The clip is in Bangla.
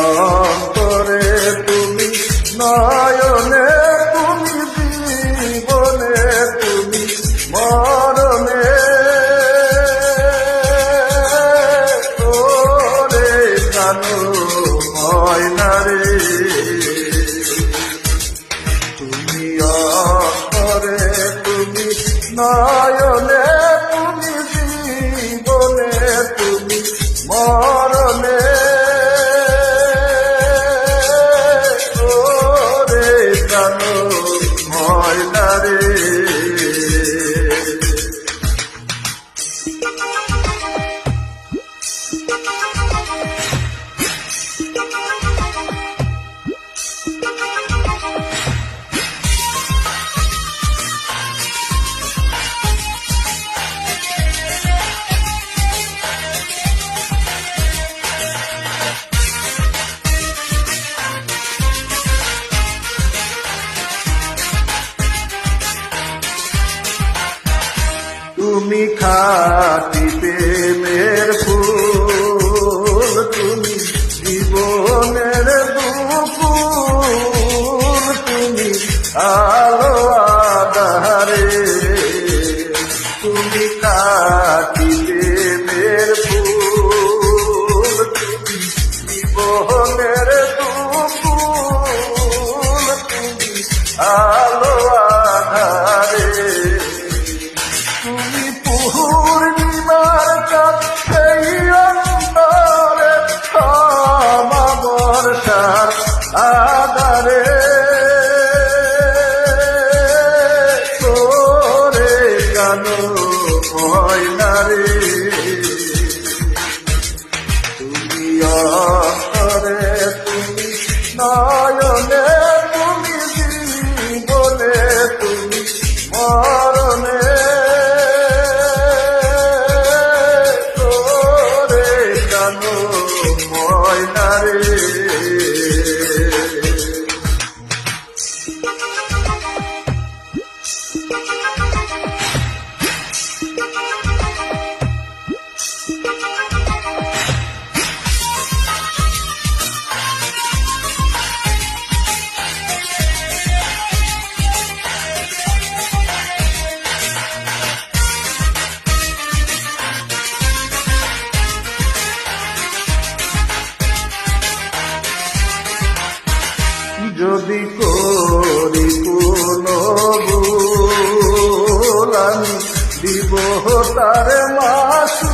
অন্তরে, তুমি নয়নে, তুমি জীবনে, তুমি মরণে। তোরে জানো ময়না রে তুমি অন্তরে, তুমি নয়নে তুমি খাটি প্রেমের ফুল তুমি জীবনের ফুল তুমি আলো আধারে তুমি খাটি তুমি যদি করি কোনো ভুল আমি দিব তার মাসু